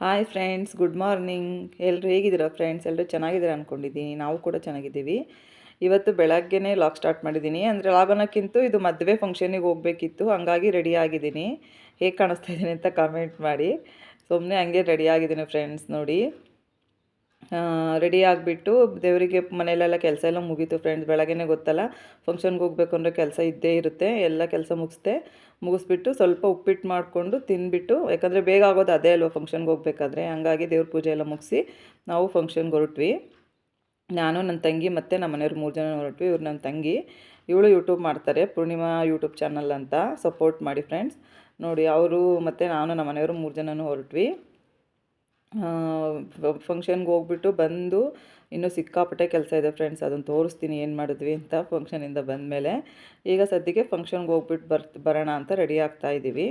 Hi friends good morning ಎಲ್ಲರೂ ಹೇಗಿದ್ದೀರಾ friends ಎಲ್ಲರೂ ಚೆನ್ನಾಗಿದ್ದೀರಾ ಅಂದ್ಕೊಂಡಿದ್ದೀನಿ ನಾವು ಕೂಡ ಚೆನ್ನಾಗಿದ್ದೀವಿ. ಇವತ್ತು ಬೆಳಗ್ಗೆನೇ ಲಾಗ್ ಸ್ಟಾರ್ಟ್ ಮಾಡಿದ್ದೀನಿ. ಅಂದರೆ ಲಾಗ್ ಅನ್ನೋಕ್ಕಿಂತ ಇದು ಮದುವೆ ಫಂಕ್ಷನಿಗೆ ಹೋಗಬೇಕಿತ್ತು. ಹಾಗಾಗಿ ರೆಡಿ ಆಗಿದ್ದೀನಿ. ಹೇಗೆ ಕಾಣಿಸ್ತಾ ಇದ್ದೀನಿ ಅಂತ ಕಮೆಂಟ್ ಮಾಡಿ. ಸುಮ್ಮನೆ ಹಂಗೆ ರೆಡಿ ಆಗಿದ್ದೀನಿ ಫ್ರೆಂಡ್ಸ್ ನೋಡಿ. ರೆಡಿ ಆಗಿಬಿಟ್ಟು ದೇವರಿಗೆ ಮನೆಯಲ್ಲೆಲ್ಲ ಕೆಲಸ ಎಲ್ಲ ಮುಗೀತು ಫ್ರೆಂಡ್ಸ್ ಬೆಳಗ್ಗೆನೇ ಗೊತ್ತಲ್ಲ? ಫಂಕ್ಷನ್ಗೆ ಹೋಗ್ಬೇಕು ಅಂದರೆ ಕೆಲಸ ಇದ್ದೇ ಇರುತ್ತೆ, ಎಲ್ಲ ಕೆಲಸ ಮುಗಿಸ್ದೆ. ಮುಗಿಸ್ಬಿಟ್ಟು ಸ್ವಲ್ಪ ಉಪ್ಪಿಟ್ಟು ಮಾಡಿಕೊಂಡು ತಿಂದ್ಬಿಟ್ಟು, ಯಾಕಂದರೆ ಬೇಗ ಆಗೋದು ಅದೇ ಅಲ್ವ ಫಂಕ್ಷನ್ಗೆ ಹೋಗ್ಬೇಕಾದ್ರೆ, ಹಂಗಾಗಿ ದೇವ್ರ ಪೂಜೆ ಎಲ್ಲ ಮುಗಿಸಿ ನಾವು ಫಂಕ್ಷನ್ಗೆ ಹೊರಟ್ವಿ. ನಾನು ನನ್ನ ತಂಗಿ ಮತ್ತು ನಮ್ಮ ಮನೆಯವ್ರು ಮೂರು ಜನ ಹೊರಟ್ವಿ, ಇವ್ರು ನನ್ನ ತಂಗಿ. ಇವಳು ಯೂಟ್ಯೂಬ್ ಮಾಡ್ತಾರೆ, ಪೂರ್ಣಿಮಾ ಯೂಟ್ಯೂಬ್ ಚಾನಲ್ ಅಂತ ಸಪೋರ್ಟ್ ಮಾಡಿ ಫ್ರೆಂಡ್ಸ್ ನೋಡಿ, ಅವರು ಮತ್ತು ನಾನು, ನಮ್ಮ ಮನೆಯವರು ಮೂರು ಜನನೂ ಹೊರಟ್ವಿ. ಫಂಕ್ಷನ್ಗೆ ಹೋಗ್ಬಿಟ್ಟು ಬಂದು ಇನ್ನೂ ಸಿಕ್ಕಾಪಟ್ಟೆ ಕೆಲಸ ಇದೆ ಫ್ರೆಂಡ್ಸ್ ಅದನ್ನು ತೋರಿಸ್ತೀನಿ ಏನು ಮಾಡಿದ್ವಿ ಅಂತ ಫಂಕ್ಷನಿಂದ ಬಂದಮೇಲೆ ಈಗ ಸದ್ಯಕ್ಕೆ ಫಂಕ್ಷನ್ಗೆ ಹೋಗ್ಬಿಟ್ಟು ಬರ್ತ್ ಬರೋಣ ಅಂತ ರೆಡಿ ಆಗ್ತಾ ಇದ್ದೀವಿ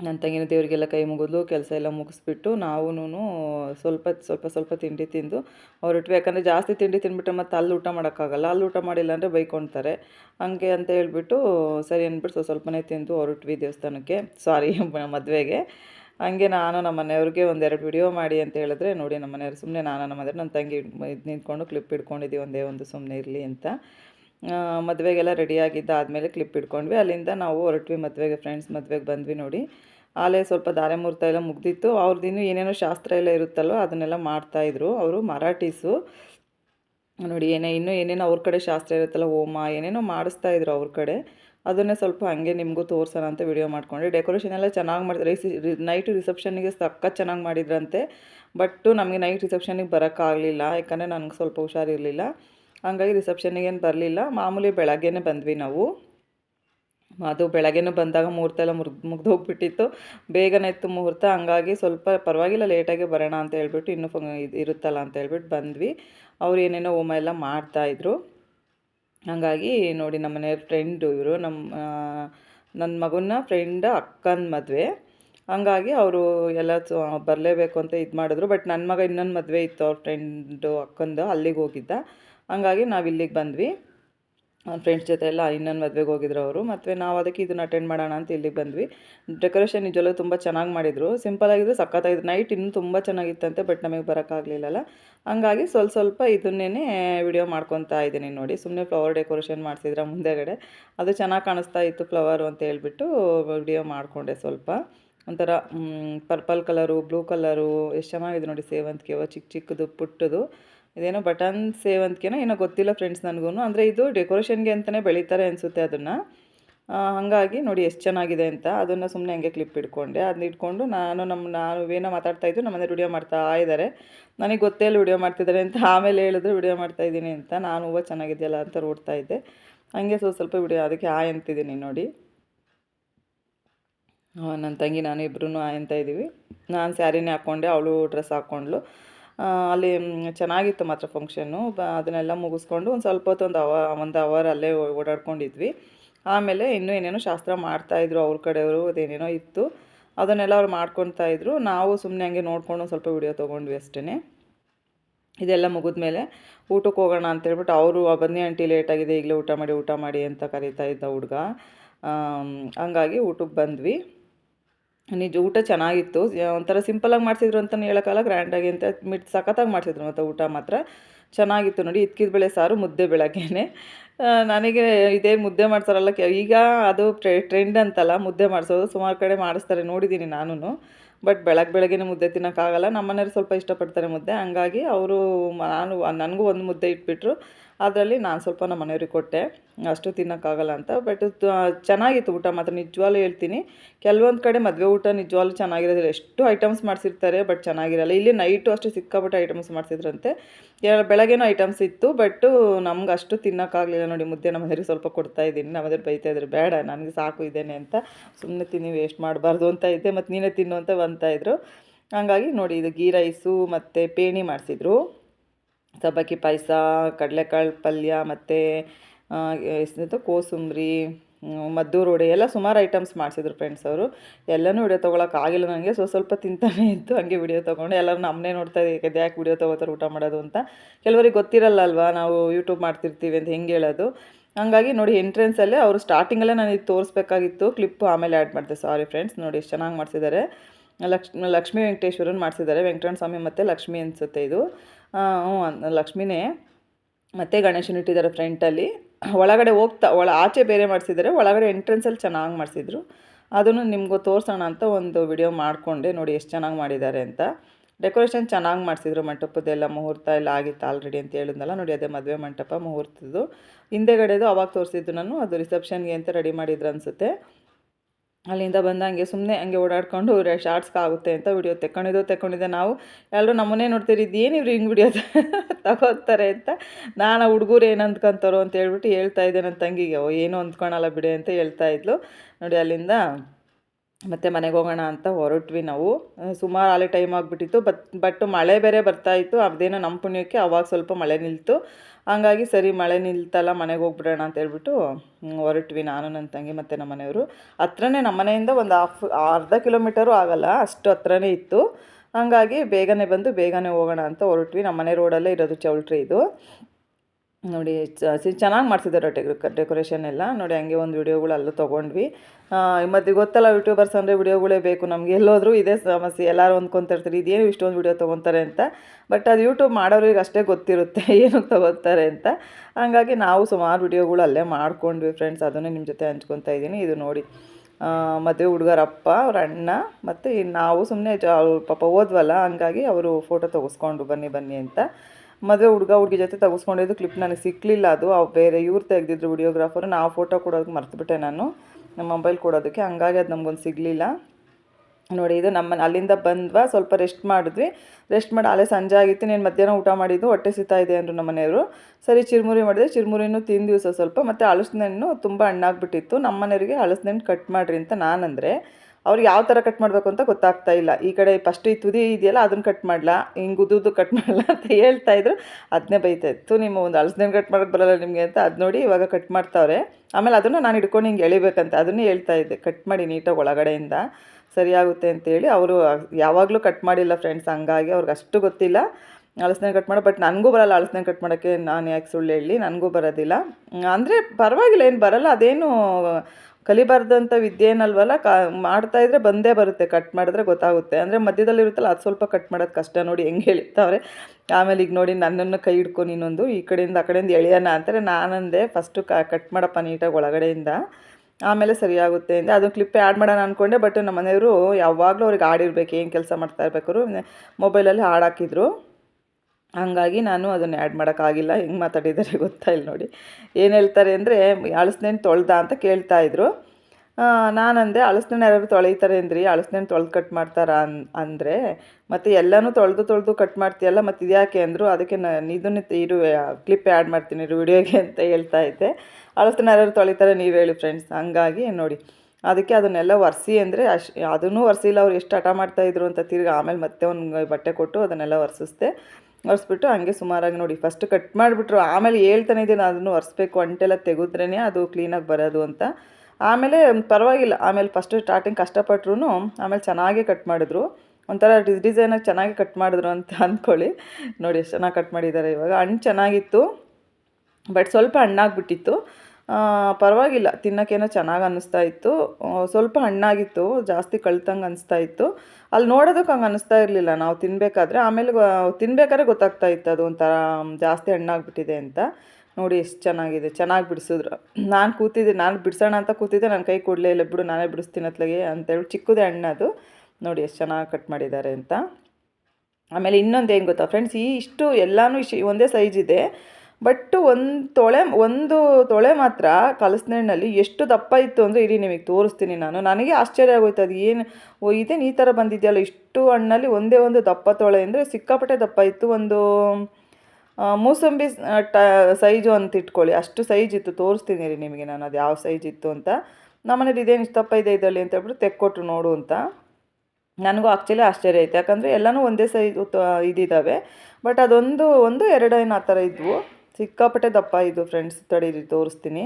ನನ್ನ ತಂಗಿನ ದೇವರಿಗೆಲ್ಲ ಕೈ ಮುಗಿದ್ಲು, ಕೆಲಸ ಎಲ್ಲ ಮುಗಿಸ್ಬಿಟ್ಟು ನಾವೂ ಸ್ವಲ್ಪ ಸ್ವಲ್ಪ ಸ್ವಲ್ಪ ತಿಂಡಿ ತಿಂದು ಹೊರಟ್ವಿ. ಯಾಕಂದರೆ ಜಾಸ್ತಿ ತಿಂಡಿ ತಿಂದ್ಬಿಟ್ಟು ಮತ್ತೆ ಅಲ್ಲಿ ಊಟ ಮಾಡೋಕ್ಕಾಗಲ್ಲ. ಅಲ್ಲಿ ಊಟ ಮಾಡಿಲ್ಲ ಅಂದರೆ ಬೈಕೊಳ್ತಾರೆ ಹಂಗೆ ಅಂತ ಹೇಳ್ಬಿಟ್ಟು ಸರಿ ಅಂದ್ಬಿಟ್ಟು ಸ್ವಲ್ಪ ಸ್ವಲ್ಪನೇ ತಿಂದು ಹೊರಟ್ವಿ ದೇವಸ್ಥಾನಕ್ಕೆ. ಸಾರಿ ಮದುವೆಗೆ. ಹಂಗೆ ನಾನು ನಮ್ಮ ಮನೆಯವ್ರಿಗೆ ಒಂದೆರಡು ವಿಡಿಯೋ ಮಾಡಿ ಅಂತ ಹೇಳಿದ್ರೆ, ನೋಡಿ ನಮ್ಮ ಮನೆಯವ್ರು ಸುಮ್ಮನೆ ನಾನು ನಮ್ಮ ಮನೆಯವ್ರು ನನ್ನ ತಂಗಿ ಇದು ನಿಂತ್ಕೊಂಡು ಕ್ಲಿಪ್ ಇಟ್ಕೊಂಡಿದ್ದೀವಿ ಒಂದೇ ಒಂದು ಸುಮ್ಮನೆ ಇರಲಿ ಅಂತ. ಮದುವೆಗೆಲ್ಲ ರೆಡಿಯಾಗಿದ್ದ ಆದಮೇಲೆ ಕ್ಲಿಪ್ ಇಟ್ಕೊಂಡ್ವಿ ಅಲ್ಲಿಂದ ನಾವು ಹೊರಟ್ವಿ ಮದುವೆಗೆ ಫ್ರೆಂಡ್ಸ್ ಮದುವೆಗೆ ಬಂದ್ವಿ ನೋಡಿ. ಆಲೇ ಸ್ವಲ್ಪ ಧಾರೆ ಮುಹೂರ್ತ ಎಲ್ಲ ಮುಗ್ದಿತ್ತು. ಅವ್ರದ್ದು ಏನೇನೋ ಶಾಸ್ತ್ರ ಎಲ್ಲ ಇರುತ್ತಲ್ಲೋ ಅದನ್ನೆಲ್ಲ ಮಾಡ್ತಾಯಿದ್ರು ಅವರು ಮರಾಠೀಸು. ನೋಡಿ ಏನೇ, ಇನ್ನೂ ಏನೇನೋ ಅವ್ರ ಕಡೆ ಶಾಸ್ತ್ರ ಇರುತ್ತಲ್ಲ, ಹೋಮ, ಏನೇನೋ ಮಾಡಿಸ್ತಾ ಇದ್ರು ಅವ್ರ ಕಡೆ. ಅದನ್ನೇ ಸ್ವಲ್ಪ ಹಾಗೆ ನಿಮಗೂ ತೋರಿಸೋಣ ಅಂತ ವಿಡಿಯೋ ಮಾಡ್ಕೊಂಡೆ. ಡೆಕೋರೇಷನ್ ಎಲ್ಲ ಚೆನ್ನಾಗಿ ಮಾಡಿದ್ರೆ ನೈಟ್ ರಿಸೆಪ್ಷನಿಗೆ ಸಕ್ಕ ಚೆನ್ನಾಗಿ ಮಾಡಿದ್ರಂತೆ. ಬಟ್ಟು ನಮಗೆ ನೈಟ್ ರಿಸೆಪ್ಷನಿಗೆ ಬರೋಕ್ಕಾಗಲಿಲ್ಲ ಯಾಕಂದರೆ ನನಗೆ ಸ್ವಲ್ಪ ಹುಷಾರಿರಲಿಲ್ಲ ಹಂಗಾಗಿ ರಿಸೆಪ್ಷನಿಗೇನು ಬರಲಿಲ್ಲ. ಮಾಮೂಲಿ ಬೆಳಗ್ಗೆನೇ ಬಂದ್ವಿ ನಾವು. ಅದು ಬೆಳಗ್ಗೆನೂ ಬಂದಾಗ ಮುಹೂರ್ತ ಎಲ್ಲ ಮುರ್ದು ಮುಗ್ದು ಹೋಗ್ಬಿಟ್ಟಿತ್ತು. ಬೇಗನೆ ಇತ್ತು ಮುಹೂರ್ತ. ಹಂಗಾಗಿ ಸ್ವಲ್ಪ ಪರವಾಗಿಲ್ಲ ಲೇಟಾಗಿ ಬರೋಣ ಅಂತ ಹೇಳ್ಬಿಟ್ಟು ಇನ್ನೂ ಇರುತ್ತಲ್ಲ ಅಂತ ಹೇಳ್ಬಿಟ್ಟು ಬಂದ್ವಿ. ಅವ್ರು ಏನೇನೋ ಹೋಮ ಎಲ್ಲ ಮಾಡ್ತಾಯಿದ್ರು ಹಾಗಾಗಿ ನೋಡಿ ನಮ್ಮ ಮನೆಯವ್ರ ಫ್ರೆಂಡು ಇವರು ನಮ್ಮ ನನ್ನ ಮಗನ ಫ್ರೆಂಡ್ ಅಕ್ಕನ ಮದುವೆ. ಹಂಗಾಗಿ ಅವರು ಎಲ್ಲ ಬರಲೇಬೇಕು ಅಂತ ಇದು ಮಾಡಿದ್ರು. ಬಟ್ ನನ್ನ ಮಗ ಇನ್ನೊಂದು ಮದುವೆ ಇತ್ತು ಅವ್ರ ಫ್ರೆಂಡು ಅಕ್ಕಂದು, ಅಲ್ಲಿಗೆ ಹೋಗಿದ್ದ. ಹಂಗಾಗಿ ನಾವು ಇಲ್ಲಿಗೆ ಬಂದ್ವಿ. ಫ್ರೆಂಡ್ಸ್ ಜೊತೆ ಎಲ್ಲ ಇನ್ನೊಂದು ಮದುವೆಗೆ ಹೋಗಿದ್ರು ಅವರು. ಮತ್ತು ನಾವು ಅದಕ್ಕೆ ಇದನ್ನು ಅಟೆಂಡ್ ಮಾಡೋಣ ಅಂತ ಇಲ್ಲಿಗೆ ಬಂದ್ವಿ. ಡೆಕೋರೇಷನ್ ನಿಜವಲ್ಲೂ ತುಂಬ ಚೆನ್ನಾಗಿ ಮಾಡಿದರು. ಸಿಂಪಲ್ ಆಗಿದ್ರು ಸಕ್ಕತ್ತಾಗಿದ್ರು ನೈಟ್ ಇನ್ನೂ ತುಂಬ ಚೆನ್ನಾಗಿತ್ತಂತೆ ಬಟ್ ನಮಗೆ ಬರೋಕ್ಕಾಗಲಿಲ್ಲಲ್ಲ ಹಂಗಾಗಿ ಸ್ವಲ್ಪ ಸ್ವಲ್ಪ ಇದನ್ನೇ ವಿಡಿಯೋ ಮಾಡ್ಕೊತಾ ಇದ್ದೀನಿ ನೋಡಿ. ಸುಮ್ಮನೆ ಫ್ಲವರ್ ಡೆಕೋರೇಷನ್ ಮಾಡಿಸಿದ್ರೆ ಮುಂದೆಗಡೆ. ಅದು ಚೆನ್ನಾಗಿ ಕಾಣಿಸ್ತಾ ಇತ್ತು ಫ್ಲವರು ಅಂತ ಹೇಳ್ಬಿಟ್ಟು ವಿಡಿಯೋ ಮಾಡಿಕೊಂಡೆ ಸ್ವಲ್ಪ. ಒಂಥರ ಪರ್ಪಲ್ ಕಲರು ಬ್ಲೂ ಕಲರು ಎಷ್ಟು ಚೆನ್ನಾಗಿದೆ ನೋಡಿ ಸೇವಂತಿಗೆ. ಚಿಕ್ಕ ಚಿಕ್ಕದು, ಪುಟ್ಟದು. ಇದೇನೋ ಬಟನ್ ಸೇವಂತಿಗೆನೋ ಏನೋ ಗೊತ್ತಿಲ್ಲ ಫ್ರೆಂಡ್ಸ್ ನನಗೂ ಅಂದರೆ ಇದು ಡೆಕೋರೇಷನ್ಗೆ ಅಂತಲೇ ಬೆಳೀತಾರೆ ಅನಿಸುತ್ತೆ ಅದನ್ನು. ಹಾಗಾಗಿ ನೋಡಿ ಎಷ್ಟು ಚೆನ್ನಾಗಿದೆ ಅಂತ. ಅದನ್ನು ಸುಮ್ಮನೆ ಹಂಗೆ ಕ್ಲಿಪ್ ಇಟ್ಕೊಂಡೆ. ಅದನ್ನ ಇಟ್ಕೊಂಡು ನಾನು ನಮ್ಮ ನಾನು ಏನೋ ಮಾತಾಡ್ತಾ ಇದ್ದು ಮನೆ ವಿಡಿಯೋ ಮಾಡ್ತಾ ಇದ್ದಾರೆ ನನಗೆ ಗೊತ್ತೇ ಇಲ್ಲ ವಿಡಿಯೋ ಮಾಡ್ತಿದ್ದಾರೆ ಅಂತ. ಆಮೇಲೆ ಹೇಳಿದ್ರು ವಿಡಿಯೋ ಮಾಡ್ತಾಯಿದ್ದೀನಿ ಅಂತ. ನಾನು ಹೂವು ಚೆನ್ನಾಗಿದೆಯಲ್ಲ ಅಂತ ಓಡ್ತಾ ಇದ್ದೆ. ಹಂಗೆ ಸ್ವಲ್ಪ ಸ್ವಲ್ಪ ವಿಡಿಯೋ ಅದಕ್ಕೆ ಆಯ್ ಅಂತಿದ್ದೀನಿ ನೋಡಿ. ನನ್ನ ತಂಗಿ, ನಾನು ಇಬ್ಬರೂ ಆಯ್ ಅಂತ ಇದ್ದೀವಿ. ನಾನು ಸ್ಯಾರಿನೇ ಹಾಕ್ಕೊಂಡೆ ಅವಳು ಡ್ರೆಸ್ ಹಾಕ್ಕೊಂಡ್ಳು ಅಲ್ಲಿ ಚೆನ್ನಾಗಿತ್ತು ಮಾತ್ರ ಫಂಕ್ಷನ್ನು ಅದನ್ನೆಲ್ಲ ಮುಗಿಸ್ಕೊಂಡು ಒಂದು ಸ್ವಲ್ಪ ಹೊತ್ತು ಒಂದು ಅವ ಒಂದು ಅವರ್ ಅಲ್ಲೇ ಓಡಾಡ್ಕೊಂಡಿದ್ವಿ. ಆಮೇಲೆ ಇನ್ನೂ ಏನೇನೋ ಶಾಸ್ತ್ರ ಮಾಡ್ತಾಯಿದ್ರು ಅವ್ರ ಕಡೆಯವರು, ಅದೇನೇನೋ ಇತ್ತು. ಅದನ್ನೆಲ್ಲ ಅವ್ರು ಮಾಡ್ಕೊತಾ ಇದ್ರು. ನಾವು ಸುಮ್ಮನೆ ಹಂಗೆ ನೋಡ್ಕೊಂಡು ಸ್ವಲ್ಪ ವಿಡಿಯೋ ತೊಗೊಂಡ್ವಿ ಅಷ್ಟೇ ಇದೆಲ್ಲ ಮುಗಿದ್ಮೇಲೆ ಊಟಕ್ಕೆ ಹೋಗೋಣ ಅಂತೇಳ್ಬಿಟ್ಟು ಅವರು ಬನ್ನಿ ಆಂಟಿ ಲೇಟಾಗಿದೆ ಈಗಲೇ ಊಟ ಮಾಡಿ ಊಟ ಮಾಡಿ ಅಂತ ಕರೀತಾ ಇದ್ದ ಹುಡುಗ. ಹಂಗಾಗಿ ಊಟಕ್ಕೆ ಬಂದ್ವಿ. ನಿಜ, ಊಟ ಚೆನ್ನಾಗಿತ್ತು. ಒಂಥರ ಸಿಂಪಲಾಗಿ ಮಾಡಿಸಿದ್ರು ಅಂತಲೇ ಹೇಳೋಕ್ಕಲ್ಲ ಗ್ರ್ಯಾಂಡಾಗಿ ಅಂತ ಮಿಟ್ ಸಖತ್ತಾಗಿ ಮಾಡಿಸಿದ್ರು ಮತ್ತು ಊಟ ಮಾತ್ರ. ಚೆನ್ನಾಗಿತ್ತು ನೋಡಿ, ಇದ್ಕಿದ ಬೆಳೆ ಸಾರು, ಮುದ್ದೆ ಬೆಳಗ್ಗೆನೆ. ನನಗೆ ಇದೇ ಮುದ್ದೆ ಮಾಡ್ತಾರಲ್ಲ ಈಗ ಅದು ಟ್ರೆಂಡ್ ಅಂತಲ್ಲ, ಮುದ್ದೆ ಮಾಡಿಸೋದು ಸುಮಾರು ಕಡೆ ಮಾಡಿಸ್ತಾರೆ ನೋಡಿದ್ದೀನಿ ನಾನು ಬಟ್ ಬೆಳಗ್ಗೆ ಬೆಳಗ್ಗೆನೇ ಮುದ್ದೆ ತಿನ್ನೋಕ್ಕಾಗಲ್ಲ. ನಮ್ಮ ಮನೆಯವ್ರು ಸ್ವಲ್ಪ ಇಷ್ಟಪಡ್ತಾರೆ ಮುದ್ದೆ. ಹಂಗಾಗಿ ಅವರು, ನಾನು, ನನಗೂ ಒಂದು ಮುದ್ದೆ ಇಟ್ಬಿಟ್ರು. ಅದರಲ್ಲಿ ನಾನು ಸ್ವಲ್ಪ ನಮ್ಮ ಮನೆಯವ್ರಿಗೆ ಕೊಟ್ಟೆ. ಅಷ್ಟು ತಿನ್ನೋಕ್ಕಾಗಲ್ಲ ಅಂತ. ಬಟ್ ಚೆನ್ನಾಗಿತ್ತು ಊಟ. ಮಾತ್ರ ನಿಜವಾಗ್ಲೂ ಹೇಳ್ತೀನಿ, ಕೆಲವೊಂದು ಕಡೆ ಮದುವೆ ಊಟ ನಿಜವಾಗ್ಲೂ ಚೆನ್ನಾಗಿರೋದಿಲ್ಲ. ಎಷ್ಟು ಐಟಮ್ಸ್ ಮಾಡಿಸಿರ್ತಾರೆ ಬಟ್ ಚೆನ್ನಾಗಿರಲ್ಲ. ಇಲ್ಲಿ ನೈಟು ಅಷ್ಟು ಸಿಕ್ಕಾಪಟ್ಟೆ ಐಟಮ್ಸ್ ಮಾಡಿಸಿದ್ರಂತೆ. ಬೆಳಗ್ಗೆನೂ ಐಟಮ್ಸ್ ಇತ್ತು ಬಟ್ಟು ನಮ್ಗೆ ಅಷ್ಟು ತಿನ್ನೋಕ್ಕಾಗಲಿಲ್ಲ ನೋಡಿ. ಮುದ್ದೆ ನಮ್ಮ ಮನೆಯವ್ರಿಗೆ ಸ್ವಲ್ಪ ಕೊಡ್ತಾ ಇದ್ದೀನಿ. ನಮ್ಮ ಮನೆಯವ್ರು ಬೈತಾ ಇದ್ರು, ಬೇಡ, ನನಗೆ ಸಾಕು ಇದ್ದೇನೆ ಅಂತ. ಸುಮ್ಮನೆ ತಿನ್ನಿ ವೇಸ್ಟ್ ಮಾಡಬಾರ್ದು ಅಂತ ಇದ್ದೆ. ಮತ್ತು ನೀನೇ ತಿನ್ನು ಅಂತ ಬಂತಾಯಿದ್ರು ಹಂಗಾಗಿ ನೋಡಿ, ಇದು ಗೀ ರೈಸು ಮತ್ತು ಪೇಣಿ ಮಾಡಿಸಿದ್ರು. ಸಬ್ಬಕ್ಕಿ ಪಾಯಸ, ಕಡಲೆಕಾಳು ಪಲ್ಯ ಮತ್ತು ಎಷ್ಟಿತ್ತು ಕೋಸಂಬರಿ ಮದ್ದೂರು ವಡೆ ಎಲ್ಲ ಸುಮಾರು ಐಟಮ್ಸ್ ಮಾಡಿಸಿದ್ರು ಫ್ರೆಂಡ್ಸ್ ಅವರು. ಎಲ್ಲನೂ ವಿಡಿಯೋ ತೊಗೊಳಕ್ಕಾಗಿಲ್ಲ ನನಗೆ ಸೊ ಸ್ವಲ್ಪ ತಿಂತಾನೆ ಇತ್ತು. ಹಂಗೆ ವಿಡಿಯೋ ತೊಗೊಂಡು. ಎಲ್ಲರೂ ನಮ್ಮನ್ನೇ ನೋಡ್ತಾ ಇದೆ ಯಾಕೆ ವಿಡಿಯೋ ತೊಗೋತಾರೆ ಊಟ ಮಾಡೋದು ಅಂತ. ಕೆಲವರಿಗೆ ಗೊತ್ತಿರಲ್ಲ ಅಲ್ವಾ? ನಾವು ಯೂಟ್ಯೂಬ್ ಮಾಡ್ತಿರ್ತೀವಿ ಅಂತ ಹೆಂಗೆ ಹೇಳೋದು. ಹಂಗಾಗಿ ನೋಡಿ ಎಂಟ್ರೆನ್ಸಲ್ಲೇ ಅವರು ಸ್ಟಾರ್ಟಿಂಗಲ್ಲೇ ನಾನು ಇದು ತೋರಿಸ್ಬೇಕಾಗಿತ್ತು. ಕ್ಲಿಪ್ಪು ಆಮೇಲೆ ಆ್ಯಡ್ ಮಾಡಿದೆ. ಸಾರಿ ಫ್ರೆಂಡ್ಸ್ ನೋಡಿ, ಎಷ್ಟು ಚೆನ್ನಾಗಿ ಮಾಡಿಸಿದ್ದಾರೆ ಲಕ್ಷ್ಮಿ ಲಕ್ಷ್ಮೀ ವೆಂಕಟೇಶ್ವರನ್ ಮಾಡಿಸಿದ್ದಾರೆ ವೆಂಕಟರಣ ಸ್ವಾಮಿ ಮತ್ತು ಲಕ್ಷ್ಮಿ ಅನಿಸುತ್ತೆ ಇದು. ಲಕ್ಷ್ಮಿನೇ. ಮತ್ತೆ ಗಣೇಶನ ಇಟ್ಟಿದ್ದಾರೆ ಫ್ರಂಟಲ್ಲಿ ಒಳಗಡೆ ಹೋಗ್ತಾ, ಒಳ, ಆಚೆ ಬೇರೆ ಮಾಡಿಸಿದ್ದಾರೆ. ಒಳಗಡೆ ಎಂಟ್ರೆನ್ಸಲ್ಲಿ ಚೆನ್ನಾಗಿ ಮಾಡಿಸಿದ್ರು. ಅದನ್ನು ನಿಮಗೂ ತೋರಿಸೋಣ ಅಂತ ಒಂದು ವಿಡಿಯೋ ಮಾಡಿಕೊಂಡೆ. ನೋಡಿ ಎಷ್ಟು ಚೆನ್ನಾಗಿ ಮಾಡಿದ್ದಾರೆ ಅಂತ. ಡೆಕೋರೇಷನ್ ಚೆನ್ನಾಗಿ ಮಾಡಿಸಿದ್ರು. ಮಂಟಪದೆಲ್ಲ ಮುಹೂರ್ತ ಎಲ್ಲ ಆಗಿತ್ತು ಆಲ್ರೆಡಿ ಅಂತ ಹೇಳಿದ್ನಲ್ಲ. ನೋಡಿ, ಅದೇ ಮದುವೆ ಮಂಟಪ ಮುಹೂರ್ತದ್ದು. ಹಿಂದೆಗಡೆದು ಅವಾಗ ತೋರಿಸಿದ್ದು ನಾನು. ಅದು ರಿಸೆಪ್ಷನ್ಗೆ ಅಂತ ರೆಡಿ ಮಾಡಿದ್ರು ಅನಿಸುತ್ತೆ. ಅಲ್ಲಿಂದ ಬಂದಂಗೆ ಸುಮ್ಮನೆ ಹಂಗೆ ಓಡಾಡ್ಕೊಂಡು ಶಾರ್ಟ್ಸ್ಗೆ ಆಗುತ್ತೆ ಅಂತ ವಿಡಿಯೋ ತೆಕ್ಕೊಂಡಿದ್ದೋ, ತೆಕ್ಕೊಂಡಿದ್ದೆ. ನಾವು ಎಲ್ಲರೂ ನಮ್ಮನ್ನೇ ನೋಡ್ತೀರಿ ಇದೇನು ಇವ್ರು ಹಿಂಗೆ ವಿಡಿಯೋ ತಗೋತಾರೆ ಅಂತ ನಾನು ಹುಡುಗರು ಏನು ಅಂದ್ಕೊಂತಾರೋ ಅಂತ ಹೇಳ್ಬಿಟ್ಟು ಹೇಳ್ತಾ ಇದ್ದೆ ನನ್ನ ತಂಗಿಗೆ ಏನೂ ಅಂದ್ಕೊಳಲ್ಲ ಬಿಡಿ ಅಂತ ಹೇಳ್ತಾ ಇದ್ಲು. ನೋಡಿ, ಅಲ್ಲಿಂದ ಮತ್ತೆ ಮನೆಗೆ ಹೋಗೋಣ ಅಂತ ಹೊರಟ್ವಿ ನಾವು. ಸುಮಾರು ಅಲ್ಲಿ ಟೈಮ್ ಆಗಿಬಿಟ್ಟಿತ್ತು. ಬಟ್ ಬಟ್ ಮಳೆ ಬೇರೆ ಬರ್ತಾ ಇತ್ತು. ಅದೇನೋ ನಮ್ಮ ಪುಣ್ಯಕ್ಕೆ ಅವಾಗ ಸ್ವಲ್ಪ ಮಳೆ ನಿಲ್ತು. ಹಂಗಾಗಿ ಸರಿ ಮಳೆ ನಿಲ್ತಲ್ಲ, ಮನೆಗೆ ಹೋಗ್ಬಿಡೋಣ ಅಂತ ಹೇಳ್ಬಿಟ್ಟು ಹೊರಟ್ವಿ ನಾನು ನನ್ನ ತಂಗಿ ಮತ್ತು ನಮ್ಮ ಮನೆಯವರು. ಹತ್ರನೇ ನಮ್ಮ ಮನೆಯಿಂದ ಒಂದು ಹಾಫ್ ಅರ್ಧ ಕಿಲೋಮೀಟರು ಆಗಲ್ಲ, ಅಷ್ಟು ಹತ್ರನೇ ಇತ್ತು. ಹಾಗಾಗಿ ಬೇಗನೆ ಬಂದು ಬೇಗನೆ ಹೋಗೋಣ ಅಂತ ಹೊರಟ್ವಿ. ನಮ್ಮ ಮನೆ ರೋಡಲ್ಲೇ ಇರೋದು ಚೌಲ್ಟ್ರಿ ಇದು. ನೋಡಿ ಚೆನ್ನಾಗಿ ಮಾಡಿಸಿದ್ದಾರೆ ಡೆಕ್, ಡೆಕೋರೇಷನ್ ಎಲ್ಲ. ನೋಡಿ, ಹಂಗೆ ಒಂದು ವಿಡಿಯೋಗಳು ಅಲ್ಲೂ ತೊಗೊಂಡ್ವಿ. ಮತ್ತು ಗೊತ್ತಲ್ಲ, ಯೂಟ್ಯೂಬರ್ಸ್ ಅಂದರೆ ವಿಡಿಯೋಗಳೇ ಬೇಕು. ನಮಗೆ ಎಲ್ಲೋದ್ರೂ ಇದೇ ಸಮಸ್ಯೆ. ಎಲ್ಲರೂ ಅಂದ್ಕೊತಿರ್ತಾರೆ ಇದೇನು ಇಷ್ಟೊಂದು ವಿಡಿಯೋ ತೊಗೊತಾರೆ ಅಂತ. ಬಟ್ ಅದು ಯೂಟ್ಯೂಬ್ ಮಾಡೋರಿಗೆ ಅಷ್ಟೇ ಗೊತ್ತಿರುತ್ತೆ. ಏನು ತೊಗೊತಾರೆ ಅಂತ. ಹಾಗಾಗಿ ನಾವು ಸುಮಾರು ವಿಡಿಯೋಗಳು ಅಲ್ಲೇ ಮಾಡ್ಕೊಂಡ್ವಿ ಫ್ರೆಂಡ್ಸ್. ಅದನ್ನೇ ನಿಮ್ಮ ಜೊತೆ ಹಂಚ್ಕೊತಾ ಇದ್ದೀನಿ. ಇದು ನೋಡಿ ಮದುವೆ ಹುಡುಗರ ಅಪ್ಪ, ಅವ್ರ ಅಣ್ಣ ಮತ್ತು ನಾವು ಸುಮ್ಮನೆ ಪಾಪ ಓದ್ವಲ್ಲ. ಹಂಗಾಗಿ ಅವರು ಫೋಟೋ ತೆಗೆಸ್ಕೊಂಡು ಬನ್ನಿ ಬನ್ನಿ ಅಂತ. ಮದುವೆ ಹುಡುಗ ಹುಡುಗಿ ಜೊತೆ ತೆಗೆಸ್ಕೊಂಡಿದ್ದು ಕ್ಲಿಪ್ ನನಗೆ ಸಿಕ್ಕಲಿಲ್ಲ ಅದು. ಬೇರೆ ಇವ್ರು ತೆಗೆದಿದ್ರು ವಿಡಿಯೋಗ್ರಾಫರ್ ನಾವು ಫೋಟೋ ಕೊಡೋದಕ್ಕೆ ಮರ್ತುಬಿಟ್ಟೆ ನಾನು. ನಮ್ಮ ಮೊಬೈಲ್ ಕೊಡೋದಕ್ಕೆ. ಹಂಗಾಗಿ ಅದು ನಮಗೊಂದು ಸಿಗಲಿಲ್ಲ. ನೋಡಿ, ಇದು ನಮ್ಮ ಅಲ್ಲಿಂದ ಬಂದ್ವಾ, ಸ್ವಲ್ಪ ರೆಸ್ಟ್ ಮಾಡಿದ್ವಿ. ರೆಸ್ಟ್ ಮಾಡಿ, ಅಲ್ಲೇ ಸಂಜೆ ಆಗಿತ್ತು, ನೀನು ಮಧ್ಯಾಹ್ನ ಊಟ ಮಾಡಿದ್ದು, ಹೊಟ್ಟೆ ಸಿಗ್ತಾ ಇದೆ ಅಂದರು ನಮ್ಮ ಮನೆಯವರು. ಸರಿ, ಚಿರುಮುರಿ ಮಾಡಿದೆ. ಚಿರುಮುರಿನೂ ದಿವಸ ಸ್ವಲ್ಪ ಮತ್ತು ಹಲಸಿನಣ್ಣು ತುಂಬ ಹಣ್ಣಾಗ್ಬಿಟ್ಟಿತ್ತು. ನಮ್ಮ ಮನೆಯವರಿಗೆ ಹಲಸಿನಣ್ಣು ಕಟ್ ಮಾಡಿರಿ ಅಂತ ನಾನಂದರೆ ಅವ್ರಿಗೆ ಯಾವ ಥರ ಕಟ್ ಮಾಡಬೇಕು ಅಂತ ಗೊತ್ತಾಗ್ತಾ ಇಲ್ಲ. ಈ ಕಡೆ ಫಸ್ಟ್ ಈ ತುದಿ ಇದೆಯಲ್ಲ, ಅದನ್ನು ಕಟ್ ಮಾಡಲ್ಲ ಹಿಂಗೆ ಉದುದು ಕಟ್ ಮಾಡಲ್ಲ ಅಂತ ಹೇಳ್ತಾ ಇದ್ರು. ಅದನ್ನೇ ಬೈತಾ ಇತ್ತು. ನಿಮ್ಮ ಒಂದು ಹಲಸಿನ ಕಟ್ ಮಾಡೋಕ್ಕೆ ಬರಲ್ಲ ನಿಮಗೆ ಅಂತ ಅದು ನೋಡಿ ಇವಾಗ ಕಟ್ ಮಾಡ್ತಾವ್ರೆ. ಆಮೇಲೆ ಅದನ್ನು ನಾನು ಹಿಡ್ಕೊಂಡು ಹಿಂಗೆ ಎಳಿಬೇಕಂತ ಅದನ್ನೇ ಹೇಳ್ತಾ ಇದ್ದೆ. ಕಟ್ ಮಾಡಿ ನೀಟಾಗಿ ಒಳಗಡೆಯಿಂದ ಸರಿಯಾಗುತ್ತೆ ಅಂತೇಳಿ ಅವರು ಯಾವಾಗಲೂ ಕಟ್ ಮಾಡಿಲ್ಲ ಫ್ರೆಂಡ್ಸ್ ಹಂಗಾಗಿ ಅವ್ರಿಗೆ ಅಷ್ಟು ಗೊತ್ತಿಲ್ಲ. ಹಲಸಿನ ಕಟ್ ಮಾಡೋ. ಬಟ್ ನನಗೂ ಬರಲ್ಲ ಹಲಸಿನ ಕಟ್ ಮಾಡೋಕ್ಕೆ. ನಾನು ಯಾಕೆ ಸುಳ್ಳು ಹೇಳಿ? ನನಗೂ ಬರೋದಿಲ್ಲ. ಅಂದರೆ ಪರವಾಗಿಲ್ಲ, ಏನು ಬರಲ್ಲ. ಅದೇನು ಕಲಿಬಾರ್ದಂಥ ವಿದ್ಯೆ ಏನಲ್ವಲ್ಲ ಕ, ಮಾಡ್ತಾ ಇದ್ರೆ ಬಂದೇ ಬರುತ್ತೆ. ಕಟ್ ಮಾಡಿದ್ರೆ ಗೊತ್ತಾಗುತ್ತೆ. ಅಂದರೆ ಮಧ್ಯದಲ್ಲಿ ಇರುತ್ತಲ್ಲ, ಅದು ಸ್ವಲ್ಪ ಕಟ್ ಮಾಡೋದು ಕಷ್ಟ. ನೋಡಿ ಹೆಂಗೆ ಹೇಳ್ತಾವ್ರೆ. ಆಮೇಲೆ ಈಗ ನೋಡಿ, ನನ್ನನ್ನು ಕೈ ಹಿಡ್ಕೊ ನೀನೊಂದು. ಈ ಕಡೆಯಿಂದ, ಆ ಕಡೆಯಿಂದ ಎಳೆಯೋಣ ಅಂತಾರೆ. ನಾನಂದೆ ಫಸ್ಟು ಕಟ್ ಮಾಡಪ್ಪ ನೀಟಾಗಿ ಒಳಗಡೆಯಿಂದ. ಆಮೇಲೆ ಸರಿಯಾಗುತ್ತೆ ಅಂದರೆ ಅದನ್ನು ಕ್ಲಿಪ್ ಆ್ಯಡ್ ಮಾಡೋಣ ಅಂದ್ಕೊಂಡೆ ಬಟ್ ನಮ್ಮ ಮನೆಯವರು ಯಾವಾಗಲೂ ಅವ್ರಿಗೆ ಹಾಡಿರ್ಬೇಕು. ಏನು ಕೆಲಸ ಮಾಡ್ತಾ ಇರಬೇಕಾದ್ರು ಮೊಬೈಲಲ್ಲಿ ಹಾಡಾಕಿದ್ರು ಹಂಗಾಗಿ ನಾನು ಅದನ್ನು ಆ್ಯಡ್ ಮಾಡೋಕ್ಕಾಗಿಲ್ಲ. ಹೆಂಗೆ ಮಾತಾಡಿದ್ದಾರೆ ಗೊತ್ತಾ ಇಲ್ಲ ನೋಡಿ. ಏನು ಹೇಳ್ತಾರೆ ಅಂದರೆ ಹಲಸಿನಣ್ಣು ತೊಳ್ದ ಅಂತ ಕೇಳ್ತಾ ಇದ್ರು. ನಾನಂದೆ ಹಲಸಿನಣ್ಣು ಯಾರು ತೊಳಿತಾರೆ ಅಂದ್ರಿ, ಅಳಸ್ನೇನು ತೊಳೆದು ಕಟ್ ಮಾಡ್ತಾರ ಅನ್, ಅಂದರೆ, ಮತ್ತು ಎಲ್ಲನೂ ತೊಳೆದು ತೊಳೆದು ಕಟ್ ಮಾಡ್ತೀಯಲ್ಲ, ಮತ್ತು ಇದ್ಯಾಕೆ ಅಂದರು, ಅದಕ್ಕೆ ನಾನು ಇದನ್ನು ಇರು ಕ್ಲಿಪ್ ಆ್ಯಡ್ ಮಾಡ್ತೀನಿ ಇರು ವಿಡಿಯೋಗೆ ಅಂತ ಹೇಳ್ತಾ ಇದ್ದೆ. ಹಲಸಿನ ಯಾರು ತೊಳಿತಾರೆ, ನೀವು ಹೇಳಿ ಫ್ರೆಂಡ್ಸ್ ಹಂಗಾಗಿ ನೋಡಿ, ಅದಕ್ಕೆ ಅದನ್ನೆಲ್ಲ ಒರೆಸಿ ಅಂದರೆ, ಅಶ್, ಅದನ್ನೂ ಒರೆಸಿಲ್ಲ, ಅವ್ರು ಎಷ್ಟು ಹಠ ಮಾಡ್ತಾಯಿದ್ರು ಅಂತ ತಿರ್ಗಿ ಆಮೇಲೆ ಮತ್ತೆ ಒಂದು ಬಟ್ಟೆ ಕೊಟ್ಟು ಅದನ್ನೆಲ್ಲ ಒರೆಸಿಸ್ದೆ. ಒರೆಸ್ಬಿಟ್ಟು ಹಂಗೆ ಸುಮಾರಾಗಿ ನೋಡಿ. ಫಸ್ಟ್ ಕಟ್ ಮಾಡಿಬಿಟ್ರು. ಆಮೇಲೆ ಹೇಳ್ತಾನೆ ಇದ್ದೀನಿ, ಅದನ್ನು ಒರೆಸ್ಬೇಕು ಅಂಟೆಲ್ಲ ತೆಗೆದ್ರೇ ಅದು ಕ್ಲೀನಾಗಿ ಬರೋದು ಅಂತ. ಆಮೇಲೆ ಪರವಾಗಿಲ್ಲ. ಆಮೇಲೆ ಫಸ್ಟ್ ಸ್ಟಾರ್ಟಿಂಗ್ ಕಷ್ಟಪಟ್ರು ಆಮೇಲೆ ಚೆನ್ನಾಗೇ ಕಟ್ ಮಾಡಿದ್ರು. ಒಂಥರ ಡಿಸ್ ಡಿಸೈನಾಗಿ ಚೆನ್ನಾಗಿ ಕಟ್ ಮಾಡಿದ್ರು ಅಂತ ಅಂದ್ಕೊಳ್ಳಿ ನೋಡಿ ಎಷ್ಟು ಚೆನ್ನಾಗಿ ಕಟ್ ಮಾಡಿದ್ದಾರೆ ಇವಾಗ. ಹಣ್ಣು ಚೆನ್ನಾಗಿತ್ತು ಬಟ್ ಸ್ವಲ್ಪ ಹಣ್ಣಾಗ್ಬಿಟ್ಟಿತ್ತು. ಪರವಾಗಿಲ್ಲ. ತಿನ್ನೋಕ್ಕೇನೋ ಚೆನ್ನಾಗಿ ಅನ್ನಿಸ್ತಾ ಇತ್ತು. ಸ್ವಲ್ಪ ಹಣ್ಣಾಗಿತ್ತು, ಜಾಸ್ತಿ ಕಳ್ತಂಗೆ ಅನಿಸ್ತಾ ಇತ್ತು. ಅಲ್ಲಿ ನೋಡೋದಕ್ಕೆ ಹಂಗೆ ಅನ್ನಿಸ್ತಾ ಇರಲಿಲ್ಲ. ನಾವು ತಿನ್ನಬೇಕಾದ್ರೆ ಆಮೇಲೆ ತಿನ್ಬೇಕಾದ್ರೆ ಗೊತ್ತಾಗ್ತಾ ಇತ್ತು ಅದು ಒಂಥರ ಜಾಸ್ತಿ ಹಣ್ಣಾಗ್ಬಿಟ್ಟಿದೆ ಅಂತ. ನೋಡಿ ಎಷ್ಟು ಚೆನ್ನಾಗಿದೆ. ಚೆನ್ನಾಗಿ ಬಿಡಿಸಿದ್ರು. ನಾನು ಕೂತಿದ್ದೆ, ನಾನು ಬಿಡಿಸೋಣ ಅಂತ ಕೂತಿದ್ದೆ ನನ್ನ ಕೈ ಕೊಡಲೇ ಇಲ್ಲ. ಬಿಡು, ನಾನೇ ಬಿಡಿಸ್ತೀನಿ ಅತ್ಲಾಗೆ ಅಂತೇಳಿ ಚಿಕ್ಕದೇ ಹಣ್ಣದು ನೋಡಿ ಎಷ್ಟು ಚೆನ್ನಾಗಿ ಕಟ್ ಮಾಡಿದ್ದಾರೆ ಅಂತ. ಆಮೇಲೆ ಇನ್ನೊಂದು ಏನು ಗೊತ್ತಾ, ಫ್ರೆಂಡ್ಸ್, ಈ ಇಷ್ಟು ಎಲ್ಲನೂ ಇಶ್ ಒಂದೇ ಸೈಜ್ ಇದೆ. ಬಟ್ ಒಂದು ತೊಳೆ ಒಂದು ತೊಳೆ ಮಾತ್ರ ಕಲಸಿನಣ್ಣಲ್ಲಿ ಎಷ್ಟು ದಪ್ಪ ಇತ್ತು ಅಂದರೆ ಇರಿ ನಿಮಗೆ ತೋರಿಸ್ತೀನಿ ನಾನು. ನನಗೆ ಆಶ್ಚರ್ಯ ಆಗೋಯ್ತು, ಅದು ಏನು, ಓ ಇದೇನು ಈ ಥರ ಬಂದಿದೆಯಲ್ಲ, ಇಷ್ಟು ಹಣ್ಣಲ್ಲಿ ಒಂದೇ ಒಂದು ದಪ್ಪ ತೊಳೆ ಅಂದರೆ ಸಿಕ್ಕಾಪಟ್ಟೆ ದಪ್ಪ ಇತ್ತು. ಒಂದು ಮೂಸಂಬಿ ಟ, ಸೈಜು ಅಂತ ಇಟ್ಕೊಳ್ಳಿ, ಅಷ್ಟು ಸೈಜ್ ಇತ್ತು. ತೋರಿಸ್ತೀನಿ ರೀ ನಿಮಗೆ ನಾನು, ಅದು ಯಾವ ಸೈಜ್ ಇತ್ತು ಅಂತ. ನಮ್ಮನೇಲಿ ಇದೇನು ಇಷ್ಟು ದಪ್ಪ ಇದೆ ಇದರಲ್ಲಿ ಅಂತ ಹೇಳ್ಬಿಟ್ಟು ತೆಕ್ಕೊಟ್ರು ನೋಡು ಅಂತ. ನನಗೂ ಆ್ಯಕ್ಚುಲಿ ಆಶ್ಚರ್ಯ ಆಯ್ತು. ಯಾಕಂದರೆ ಎಲ್ಲನೂ ಒಂದೇ ಸೈಜ್ ಇದಿದ್ದಾವೆ ಬಟ್ ಅದೊಂದು, ಒಂದು, ಎರಡು ಏನು ಆ ಥರ ಇದ್ವು. ಸಿಕ್ಕಾಪಟ್ಟೆ ದಪ್ಪ ಇದು ಫ್ರೆಂಡ್ಸ್ ತಡೀರಿ, ತೋರಿಸ್ತೀನಿ.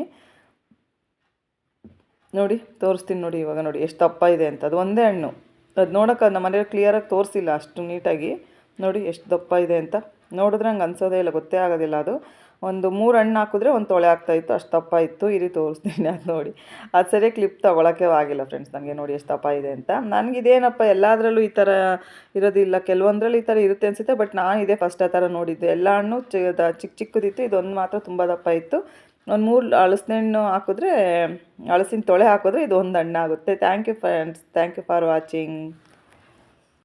ನೋಡಿ ತೋರಿಸ್ತೀನಿ ನೋಡಿ ಇವಾಗ ನೋಡಿ ಎಷ್ಟು ದಪ್ಪ ಇದೆ ಅಂತ. ಅದು ಒಂದೇ ಹಣ್ಣು. ಅದು ನೋಡೋಕೆ ನಮ್ಮ ಮನೆಯವ್ರು ಕ್ಲಿಯರಾಗಿ ತೋರಿಸಿಲ್ಲ ಅಷ್ಟು ನೀಟಾಗಿ ನೋಡಿ ಎಷ್ಟು ದಪ್ಪ ಇದೆ ಅಂತ. ನೋಡಿದ್ರೆ ಹಂಗೆ ಅನ್ಸೋದೇ ಇಲ್ಲ, ಗೊತ್ತೇ ಆಗೋದಿಲ್ಲ ಅದು. ಒಂದು ಮೂರು ಹಣ್ಣು ಹಾಕಿದ್ರೆ ಒಂದು ತೊಳೆ ಆಗ್ತಾಯಿತ್ತು ಅಷ್ಟು ದಪ್ಪ ಇತ್ತು. ಇರಿ ತೋರಿಸ್ತೀನಿ ಅದು ನೋಡಿ. ಅದು ಸರಿ ಕ್ಲಿಪ್ ತೊಗೊಳಕ್ಕೆ ಆಗಿಲ್ಲ ಫ್ರೆಂಡ್ಸ್ ನನಗೆ ನೋಡಿ ಎಷ್ಟು ದಪ್ಪ ಇದೆ ಅಂತ. ನನಗೆ ಇದೇನಪ್ಪ ಎಲ್ಲದರಲ್ಲೂ ಈ ಥರ ಇರೋದಿಲ್ಲ ಕೆಲವೊಂದರಲ್ಲಿ ಈ ಥರ ಇರುತ್ತೆ ಅನಿಸುತ್ತೆ ಬಟ್ ನಾನು ಇದೇ ಫಸ್ಟ್ ಆ ಥರ ನೋಡಿದ್ದು. ಎಲ್ಲ ಹಣ್ಣು ಚಿಕ್ಕ ಚಿಕ್ಕದಿತ್ತು, ಇದೊಂದು ಮಾತ್ರ ತುಂಬ ದಪ್ಪ ಇತ್ತು. ಒಂದು ಮೂರು ಅಳಸಿನ ಹಣ್ಣು ಹಾಕಿದ್ರೆ, ಅಳಸಿನ ತೊಳೆ ಹಾಕಿದ್ರೆ ಇದು ಒಂದು ಹಣ್ಣಾಗುತ್ತೆ. Thank you friends thank you for watching